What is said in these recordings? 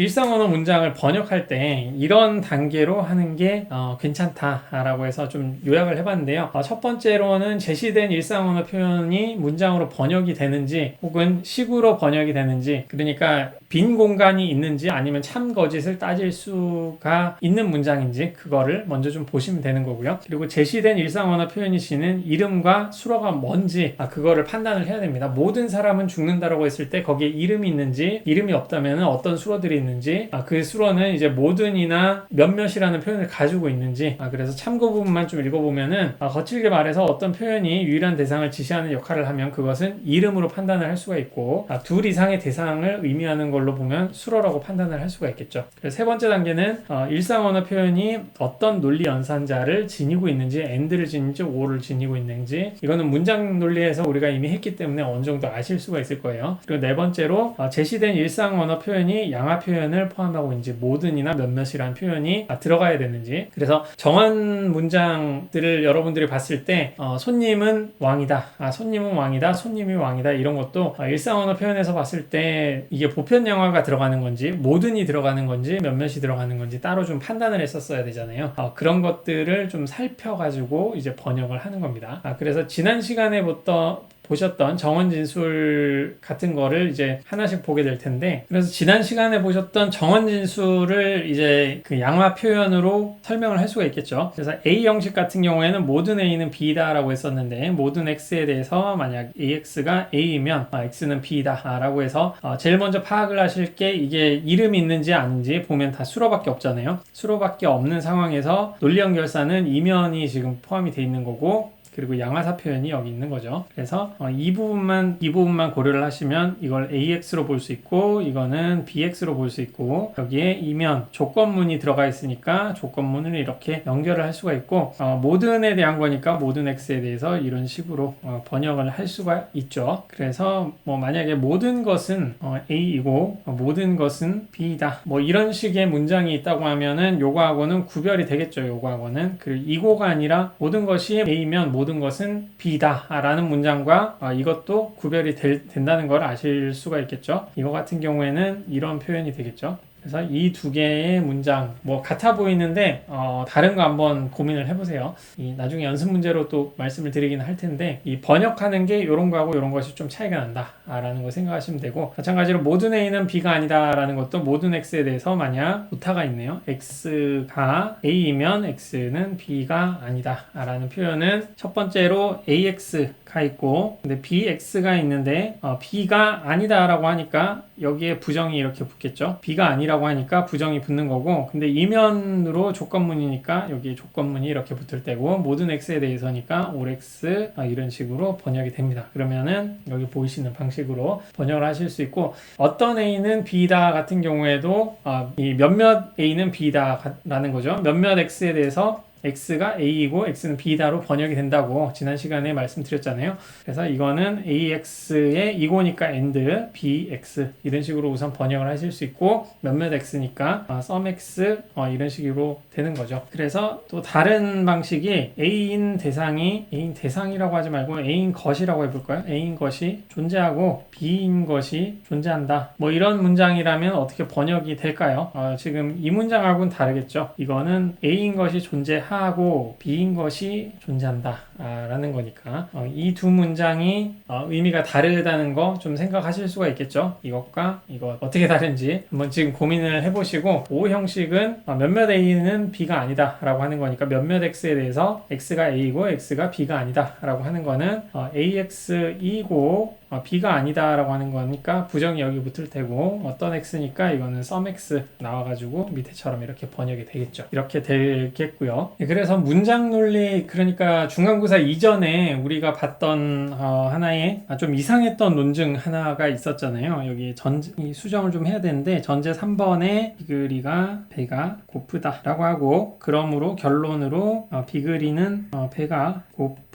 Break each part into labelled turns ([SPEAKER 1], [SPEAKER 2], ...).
[SPEAKER 1] 일상 언어 문장을 번역할 때 이런 단계로 하는 게 어, 괜찮다라고 해서 좀 요약을 해봤는데요. 어, 첫 번째로는 제시된 일상 언어 표현이 문장으로 번역이 되는지 혹은 식으로 번역이 되는지 그러니까 빈 공간이 있는지 아니면 참 거짓을 따질 수가 있는 문장인지 그거를 먼저 좀 보시면 되는 거고요. 그리고 제시된 일상 언어 표현이 지는 이름과 수로가 뭔지 아, 그거를 판단을 해야 됩니다. 모든 사람은 죽는다라고 했을 때 거기에 이름이 있는지 이름이 없다면 어떤 수로들이 있는지 아, 그 수로는 이제 모든이나 몇몇이라는 표현을 가지고 있는지 아, 그래서 참고 부분만 좀 읽어보면은 아, 거칠게 말해서 어떤 표현이 유일한 대상을 지시하는 역할을 하면 그것은 이름으로 판단을 할 수가 있고 아, 둘 이상의 대상을 의미하는 걸로 보면 수로라고 판단을 할 수가 있겠죠. 그래서 세 번째 단계는 어, 일상 언어 표현이 어떤 논리 연산자를 지니고 있는지 and를 지니지 or를 지니고 있는지 이거는 문장 논리에서 우리가 이미 했기 때문에 어느 정도 아실 수가 있을 거예요. 그리고 네 번째로 어, 제시된 일상 언어 표현이 양화 표현을 포함하고 있는지 모든이나 몇몇이라는 표현이 아, 들어가야 되는지 그래서 정한 문장들을 여러분들이 봤을 때 어, 손님은 왕이다 아, 손님은 왕이다 손님이 왕이다 이런 것도 어, 일상 언어 표현에서 봤을 때 이게 보편 양화가 들어가는 건지 모든이 들어가는 건지 몇몇이 들어가는 건지 따로 좀 판단을 했었어야 되잖아요. 어, 그런 것들을 좀 살펴가지고 이제 번역을 하는 겁니다. 아, 그래서 지난 시간에 부터 보셨던 정원 진술 같은 거를 이제 하나씩 보게 될 텐데 그래서 지난 시간에 보셨던 정원 진술을 이제 그 양화 표현으로 설명을 할 수가 있겠죠. 그래서 A 형식 같은 경우에는 모든 A는 B다라고 했었는데 모든 X에 대해서 만약 AX가 A이면 아, X는 B다라고 해서 어, 제일 먼저 파악을 하실 게 이게 이름이 있는지 아닌지 보면 다 수로밖에 없잖아요. 수로밖에 없는 상황에서 논리 연결사는 이면이 지금 포함이 돼 있는 거고 그리고 양화사 표현이 여기 있는 거죠. 그래서 어, 이 부분만 이 부분만 고려를 하시면 이걸 AX로 볼 수 있고 이거는 BX로 볼 수 있고 여기에 이면 조건문이 들어가 있으니까 조건문을 이렇게 연결을 할 수가 있고 어, 모든에 대한 거니까 모든 X에 대해서 이런 식으로 어, 번역을 할 수가 있죠. 그래서 뭐 만약에 모든 것은 어, A이고 어, 모든 것은 B다. 뭐 이런 식의 문장이 있다고 하면은 요거하고는 구별이 되겠죠. 요거하고는 그리고 이고가 아니라 모든 것이 A면 모든 것은 B다 라는 문장과 아, 이것도 구별이 될- 된다는 걸 아실 수가 있겠죠. 이거 같은 경우에는 이런 표현이 되겠죠. 그래서 이 두 개의 문장 뭐 같아 보이는데 어, 다른 거 한번 고민을 해보세요. 이 나중에 연습 문제로 또 말씀을 드리긴 할 텐데 이 번역하는 게 이런 거하고 이런 것이 좀 차이가 난다라는 거 생각하시면 되고 마찬가지로 모든 A는 B가 아니다라는 것도 모든 X에 대해서 만약 오타가 있네요. X가 A이면 X는 B가 아니다라는 표현은 첫 번째로 AX가 있고 근데 BX가 있는데 어, B가 아니다라고 하니까 여기에 부정이 이렇게 붙겠죠. B가 아니라 고 하니까 부정이 붙는 거고 근데 이면으로 조건문이니까 여기 조건문이 이렇게 붙을 때고 모든 X에 대해서니까 all X 아, 이런 식으로 번역이 됩니다. 그러면은 여기 보이시는 방식으로 번역을 하실 수 있고 어떤 A는 B다 같은 경우에도 아, 이 몇몇 A는 B다 라는 거죠. 몇몇 X에 대해서 x가 a이고 x는 b다로 번역이 된다고 지난 시간에 말씀드렸잖아요. 그래서 이거는 ax의 이고니까 and bx 이런 식으로 우선 번역을 하실 수 있고 몇몇 x니까 어, sum x 어, 이런 식으로 되는 거죠. 그래서 또 다른 방식이 a인 대상이 a인 대상이라고 하지 말고 a인 것이라고 해볼까요? a인 것이 존재하고 b인 것이 존재한다. 뭐 이런 문장이라면 어떻게 번역이 될까요? 어, 지금 이 문장하고는 다르겠죠. 이거는 a인 것이 존재하 고 b인 것이 존재한다. 아, 라는 거니까 이 두 문장이 어, 의미가 다르다는 거 좀 생각하실 수가 있겠죠. 이것과 이것 어떻게 다른지 한번 지금 고민을 해보시고 O 형식은 어, 몇몇 A는 B가 아니다 라고 하는 거니까 몇몇 X에 대해서 X가 A이고 X가 B가 아니다 라고 하는 거는 어, AX이고 어, B가 아니다라고 하는 거니까 부정이 여기 붙을 테고 어떤 X니까 이거는 sum X 나와가지고 밑에처럼 이렇게 번역이 되겠죠. 이렇게 되겠고요. 예, 그래서 문장 논리 그러니까 중간고사 이전에 우리가 봤던 어, 하나의 아, 좀 이상했던 논증 하나가 있었잖아요. 여기 전이 수정을 좀 해야 되는데 전제 3번에 비글이가 배가 고프다라고 하고 그러므로 결론으로 어, 비글이는 어, 배가 고프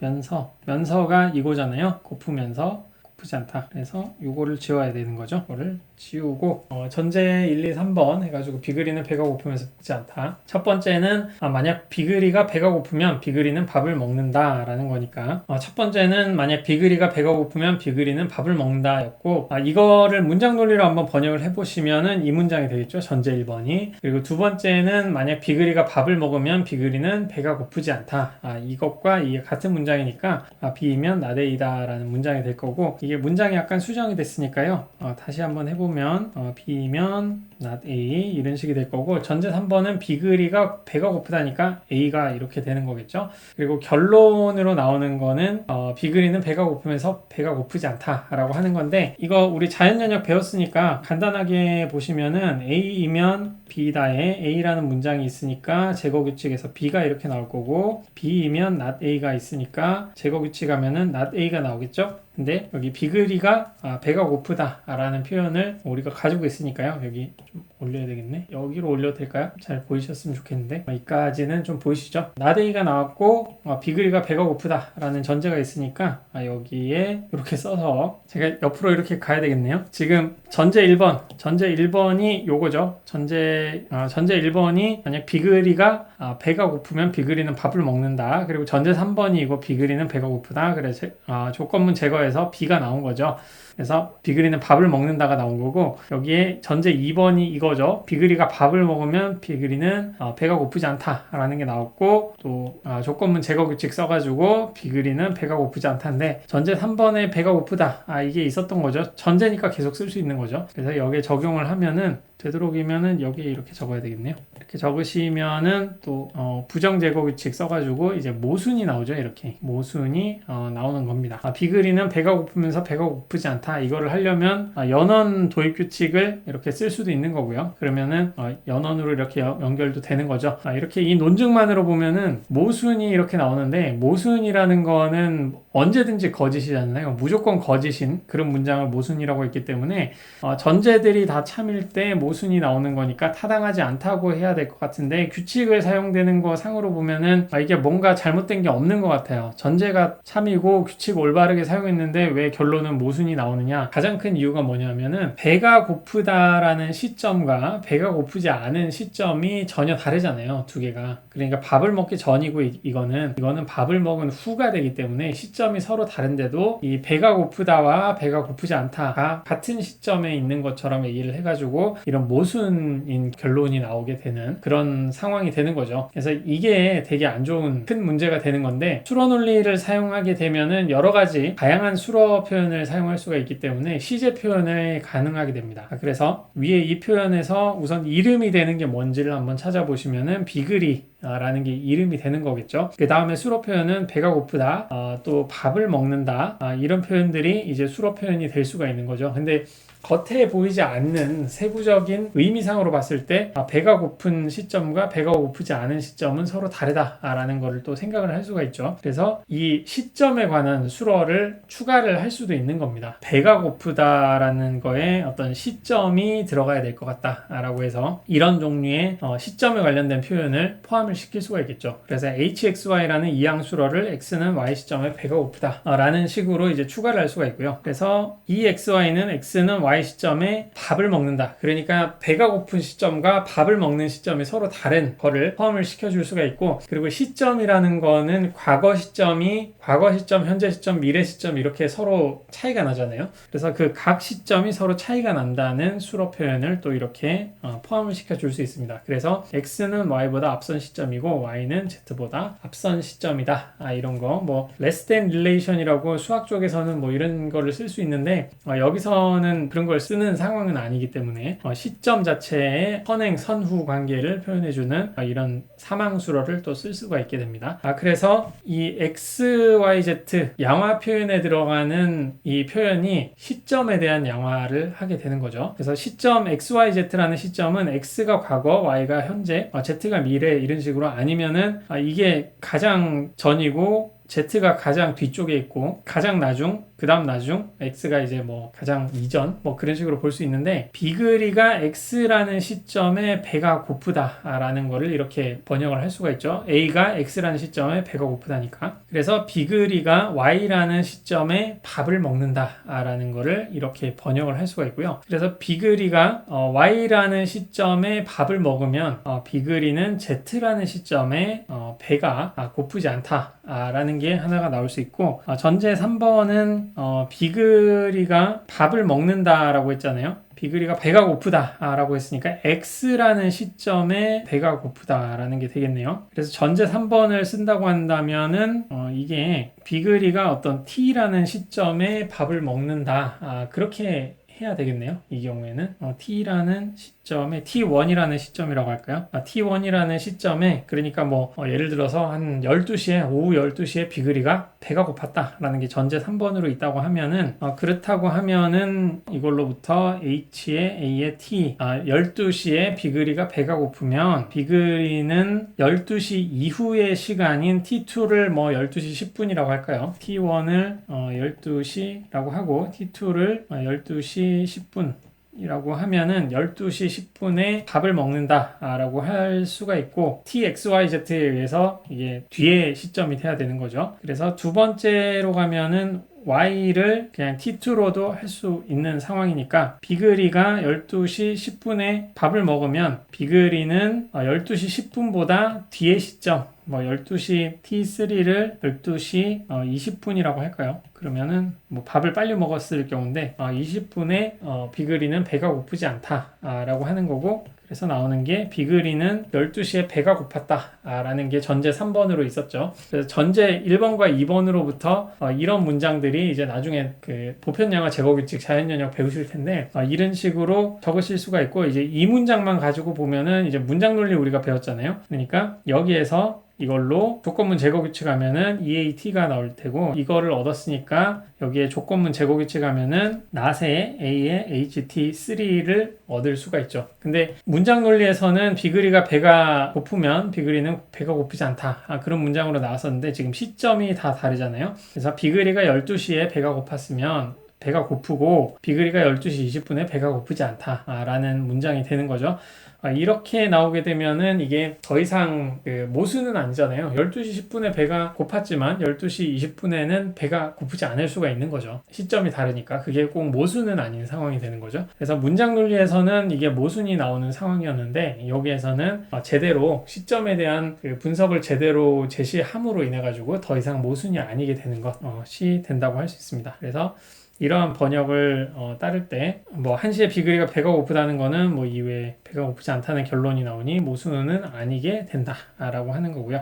[SPEAKER 1] 면서 면서가 이거잖아요. 고프면서 고프지 않다. 그래서 요거를 지워야 되는 거죠. 이거를 지우고 어, 전제 1, 2, 3번 해가지고 비그리는 배가 고프면서 먹지 않다. 첫 번째는 아, 만약 비그리가 배가 고프면 비그리는 밥을 먹는다라는 거니까 어, 첫 번째는 만약 비그리가 배가 고프면 비그리는 밥을 먹는다였고 아, 이거를 문장 논리로 한번 번역을 해보시면은 이 문장이 되겠죠. 전제 1번이 그리고 두 번째는 만약 비그리가 밥을 먹으면 비그리는 배가 고프지 않다. 아, 이것과 이게 같은 문장이니까 아, 비이면 나데이다라는 문장이 될 거고 이게 문장이 약간 수정이 됐으니까요. 어, 다시 한번 해보면 어, 비이면 not A 이런 식이 될 거고 전제 3번은 비그리가 배가 고프다니까 A가 이렇게 되는 거겠죠. 그리고 결론으로 나오는 거는 어, 비그리는 배가 고프면서 배가 고프지 않다라고 하는 건데 이거 우리 자연연역 배웠으니까 간단하게 보시면은 A이면 B다에 A라는 문장이 있으니까 제거 규칙에서 B가 이렇게 나올 거고 B이면 not A가 있으니까 제거 규칙 하면은 not A가 나오겠죠. 근데 여기 비그리가 아, 배가 고프다 라는 표현을 우리가 가지고 있으니까요. 여기 좀 올려야 되겠네. 여기로 올려도 될까요? 잘 보이셨으면 좋겠는데 어, 이까지는 좀 보이시죠? 나데이가 나왔고 어, 비그리가 배가 고프다 라는 전제가 있으니까 아, 여기에 이렇게 써서 제가 옆으로 이렇게 가야 되겠네요. 지금 전제 1번, 전제 1번이 요거죠. 전제 아, 전제 1번이 만약 비그리가 아, 배가 고프면 비그리는 밥을 먹는다. 그리고 전제 3번이 이거 비그리는 배가 고프다. 그래서 아, 조건문 제거 해서 B가 나온 거죠. 그래서 비그리는 밥을 먹는다가 나온 거고 여기에 전제 2번이 이거죠. 비그리가 밥을 먹으면 비그리는 어, 배가 고프지 않다라는 게 나왔고 또 아, 조건문 제거 규칙 써가지고 비그리는 배가 고프지 않다인데 전제 3번에 배가 고프다 아 이게 있었던 거죠. 전제니까 계속 쓸 수 있는 거죠. 그래서 여기에 적용을 하면은 되도록이면은 여기에 이렇게 적어야 되겠네요. 이렇게 적으시면은 또 어, 부정 제거 규칙 써가지고 이제 모순이 나오죠. 이렇게 모순이 어, 나오는 겁니다. 아, 비그리는 배가 고프면서 배가 고프지 않다. 이거를 하려면 아, 연원 도입 규칙을 이렇게 쓸 수도 있는 거고요. 그러면은 어, 연원으로 이렇게 여- 연결도 되는 거죠. 아, 이렇게 이 논증만으로 보면은 모순이 이렇게 나오는데 모순이라는 거는 언제든지 거짓이잖아요. 무조건 거짓인 그런 문장을 모순이라고 했기 때문에 어, 전제들이 다 참일 때 모 순이 나오는 거니까 타당하지 않다고 해야 될 것 같은데 규칙을 사용되는 거 상으로 보면은 아, 이게 뭔가 잘못된 게 없는 것 같아요. 전제가 참이고 규칙 올바르게 사용했는데 왜 결론은 모순이 나오느냐? 가장 큰 이유가 뭐냐면은 배가 고프다라는 시점과 배가 고프지 않은 시점이 전혀 다르잖아요. 두 개가. 그러니까 밥을 먹기 전이고 이, 이거는 이거는 밥을 먹은 후가 되기 때문에 시점이 서로 다른데도 이 배가 고프다와 배가 고프지 않다가 같은 시점에 있는 것처럼 얘기를 해가지고 이런 모순인 결론이 나오게 되는 그런 상황이 되는 거죠. 그래서 이게 되게 안 좋은 큰 문제가 되는 건데 수로 논리를 사용하게 되면은 여러 가지 다양한 수로 표현을 사용할 수가 있기 때문에 시제 표현을 가능하게 됩니다. 아, 그래서 위에 이 표현에서 우선 이름이 되는 게 뭔지를 한번 찾아보시면은 비그리 라는 게 이름이 되는 거겠죠. 그 다음에 수로 표현은 배가 고프다, 어, 또 밥을 먹는다, 아, 이런 표현들이 이제 수로 표현이 될 수가 있는 거죠. 근데 겉에 보이지 않는 세부적인 의미상으로 봤을 때 아, 배가 고픈 시점과 배가 고프지 않은 시점은 서로 다르다라는 것을 또 생각을 할 수가 있죠. 그래서 이 시점에 관한 수로를 추가를 할 수도 있는 겁니다. 배가 고프다라는 거에 어떤 시점이 들어가야 될 것 같다라고 해서 이런 종류의 어, 시점에 관련된 표현을 포함 을 시킬 수가 있겠죠. 그래서 hxy라는 이항 수로를 x는 y 시점에 배가 고프다 라는 식으로 이제 추가를 할 수가 있고요. 그래서 이 xy는 x는 y 시점에 밥을 먹는다. 그러니까 배가 고픈 시점과 밥을 먹는 시점이 서로 다른 거를 포함을 시켜줄 수가 있고 그리고 시점이라는 거는 과거 시점이 과거 시점, 현재 시점, 미래 시점 이렇게 서로 차이가 나잖아요. 그래서 그 각 시점이 서로 차이가 난다는 수로 표현을 또 이렇게 어, 포함을 시켜줄 수 있습니다. 그래서 x는 y보다 앞선 시점 이고 y는 z보다 앞선 시점이다. 아, 이런 거 뭐 less than relation이라고 수학 쪽에서는 뭐 이런 거를 쓸 수 있는데 어, 여기서는 그런 걸 쓰는 상황은 아니기 때문에 어, 시점 자체의 선행 선후 관계를 표현해주는 어, 이런 사망수로를 또 쓸 수가 있게 됩니다. 아 그래서 이 x, y, z 양화 표현에 들어가는 이 표현이 시점에 대한 양화를 하게 되는 거죠. 그래서 시점 x, y, z라는 시점은 x가 과거, y가 현재, 어, z가 미래 이런 식으로 아니면은 아, 이게 가장 전이고 Z가 가장 뒤쪽에 있고 가장 나중 그 다음 나중 x가 이제 뭐 가장 이전 뭐 그런 식으로 볼 수 있는데 비글이가 x라는 시점에 배가 고프다라는 거를 이렇게 번역을 할 수가 있죠. a가 x라는 시점에 배가 고프다니까. 그래서 비글이가 y라는 시점에 밥을 먹는다라는 거를 이렇게 번역을 할 수가 있고요. 그래서 비글이가 어, y라는 시점에 밥을 먹으면 어, 비글이는 z라는 시점에 어, 배가 아, 고프지 않다라는 게 하나가 나올 수 있고 어, 전제 3번은 어, 비글이가 밥을 먹는다라고 했잖아요. 비글이가 배가 고프다라고 했으니까 x라는 시점에 배가 고프다라는 게 되겠네요. 그래서 전제 3번을 쓴다고 한다면은 어, 이게 비글이가 어떤 t라는 시점에 밥을 먹는다 아, 그렇게 해야 되겠네요. 이 경우에는 어, t라는 시점에 t1이라는 시점이라고 할까요? 아, t1이라는 시점에 그러니까 뭐 어, 예를 들어서 한 12시에 오후 12시에 비글이가 배가 고팠다라는 게 전제 3번으로 있다고 하면은 어, 그렇다고 하면은 이걸로부터 h의 a의 t 아, 12시에 비글이가 배가 고프면 비글이는 12시 이후의 시간인 t2를 뭐 12시 10분이라고 할까요? t1을 어, 12시라고 하고 t2를 어, 12시 10분 이라고 하면은 12시 10분에 밥을 먹는다 라고 할 수가 있고 TXYZ에 의해서 이게 뒤에 시점이 돼야 되는 거죠. 그래서 두 번째로 가면은 Y를 그냥 T2로도 할 수 있는 상황이니까 비글이가 12시 10분에 밥을 먹으면 비글이는 12시 10분보다 뒤에 시점 뭐 12시 T3를 12시 20분이라고 할까요? 그러면은 뭐 밥을 빨리 먹었을 경우인데 20분에 비글이는 배가 고프지 않다라고 하는 거고 그래서 나오는 게 비글이는 12시에 배가 고팠다 라는 게 전제 3번으로 있었죠. 그래서 전제 1번과 2번으로부터 어, 이런 문장들이 이제 나중에 그 보편영어 제곱규칙 자연연역 배우실 텐데 어, 이런 식으로 적으실 수가 있고 이제 이 문장만 가지고 보면은 이제 문장 논리 우리가 배웠잖아요. 그러니까 여기에서 이걸로 조건문 제거 규칙 하면은 EAT가 나올 테고 이거를 얻었으니까 여기에 조건문 제거 규칙 하면은 나세 A의 HT3를 얻을 수가 있죠. 근데 문장 논리에서는 비글이가 배가 고프면 비글이는 배가 고프지 않다. 아, 그런 문장으로 나왔었는데 지금 시점이 다 다르잖아요. 그래서 비글이가 12시에 배가 고팠으면 배가 고프고 비글이가 12시 20분에 배가 고프지 않다라는 문장이 되는 거죠. 아, 이렇게 나오게 되면은 이게 더 이상 그 모수는 아니잖아요. 12시 10분에 배가 고팠지만 12시 20분에는 배가 고프지 않을 수가 있는 거죠. 시점이 다르니까 그게 꼭 모수는 아닌 상황이 되는 거죠. 그래서 문장 논리에서는 이게 모순이 나오는 상황이었는데 여기에서는 어, 제대로 시점에 대한 그 분석을 제대로 제시함으로 인해 가지고 더 이상 모순이 아니게 되는 것이 된다고 할 수 있습니다. 그래서 이러한 번역을 어, 따를 때 뭐 한시에 비글이가 배가 고프다는 거는 뭐 이외에 배가 고프지 않다는 결론이 나오니 모순은 아니게 된다라고 하는 거고요.